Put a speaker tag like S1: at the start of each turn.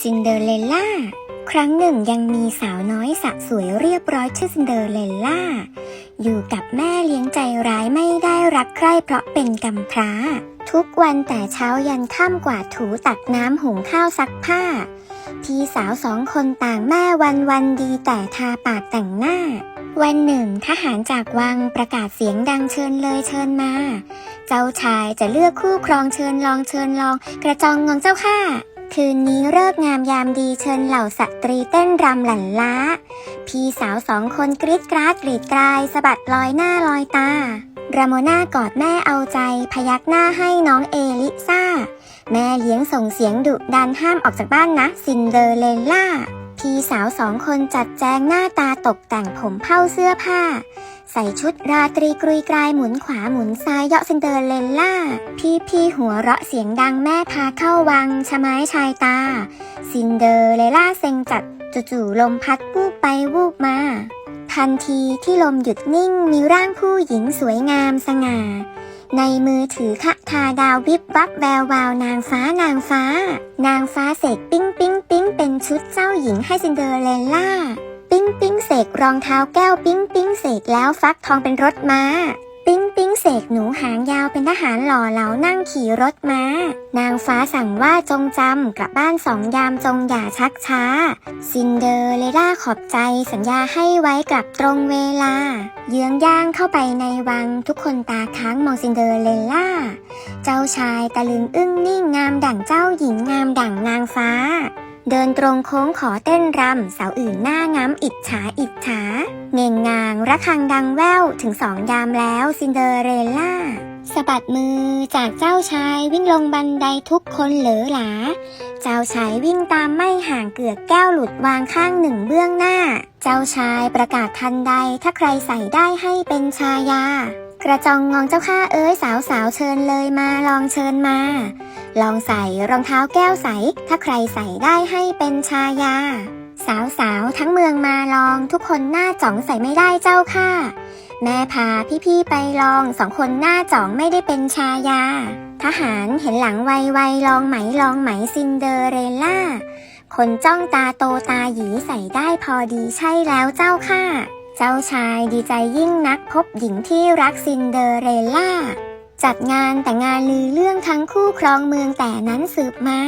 S1: ซินเดอเรลล่า ครั้งหนึ่งยังมีสาวน้อยสะสวยเรียบร้อยชื่อซินเดอเรลล่า อยู่กับแม่เลี้ยงใจร้ายไม่ได้รักใคร่เพราะเป็นกำพร้า ทุกวันแต่เช้ายันค่ำกวาดถูตักน้ำหุงข้าวซักผ้า พี่สาวสองคนต่างแม่วันวันดีแต่ทาปากแต่งหน้า วันหนึ่งทหารจากวังประกาศเสียงดังเชิญเลยเชิญมา เจ้าชายจะเลือกคู่ครองเชิญลองเชิญลอง กระจองงองเจ้าค่ะ คืนนี้เลิกงามยามดีเชิญเหล่าสตรีเต้นรำหลั่นล้า พี่สาวสองคนกรีดกราดกรีดกรายสะบัดลอยหน้าลอยตาราโมนากอดแม่เอาใจ พยักหน้าให้น้องเอลิซ่า แม่เลี้ยงส่งเสียงดุดันห้ามออกจากบ้านนะ ซินเดอเรลล่า พี่สาวสองคนจัดแจงหน้าตาตกแต่งผมเผ้าเสื้อผ้า ใส่ชุดราตรีกรุยกรายหมุนขวาหมุนซ้ายเยาะซินเดอเรลล่า พี่พี่หัวเราะเสียงดังแม่พาเข้าวังชะไม้ชายตา ซินเดอเรลล่าเซ็งจัดจู่ๆลมพัดวูบไปวูบมา ทันทีที่ลมหยุดนิ่งมีร่างผู้หญิงสวยงามสง่า ในมือถือคะทาดาววิบวับแวววาวนางฟ้านางฟ้า นางฟ้าเสกปิ้งปิ้งปิ้งเป็นชุดเจ้าหญิงให้ซินเดอเรลล่า ปิ้งปิ้งเสกรองเท้าแก้วปิ้งปิ้งเสกแล้วฟักทองเป็นรถม้า ปิ้งปิ้งเสกหนูหางยาวเป็นทหารหล่อเหลานั่งขี่รถม้า นางฟ้าสั่งว่าจงจำกลับบ้านสองยามจงอย่าชักช้า ซินเดอเรลล่าขอบใจสัญญาให้ไว้กลับตรงเวลา เยื้องย่างเข้าไปในวังทุกคนตาค้างมองซินเดอเรลล่า เจ้าชายตะลึงอึ้งนิ่งงามดั่งเจ้าหญิงงามดั่งนางฟ้า เดินตรงโค้งขอเต้นรำสาวอื่นหน้าง้ำอิจฉาอิจฉาเง่งงางระฆังดังแว่วถึงสองยามแล้วซินเดอเรลล่าสะบัดมือจากเจ้าชายวิ่งลงบันไดทุกคนเหลือหลา เจ้าชายวิ่งตามไม่ห่างเกือกแก้วหลุดวางข้างหนึ่งเบื้องหน้า เจ้าชายประกาศทันใดถ้าใครใส่ได้ให้เป็นชายา กระจองงองเจ้าข้าเอ้ยสาวสาวเชิญเลยมาลองเชิญมา ลองใส่รองเท้าแก้วใส ถ้าใครใส่ได้ให้เป็นชายา สาวสาวๆทั้งเมืองมาลองทุกคนหน้าจ่องใส่ไม่ได้เจ้าค่ะ แม่พาพี่ๆไปลองสองคนหน้าจ่องไม่ได้เป็นชายา ทหารเห็นหลังไวๆลองไหมลองไหมซินเดอเรลล่า คนจ้องตาโตตาหยีใส่ได้พอดีใช่แล้วเจ้าค่ะ เจ้าชายดีใจยิ่งนักพบหญิงที่รักซินเดอเรลล่า จัดงานแต่งงานลือเรื่องทั้งคู่ครองเมืองแต่นั้นสืบมา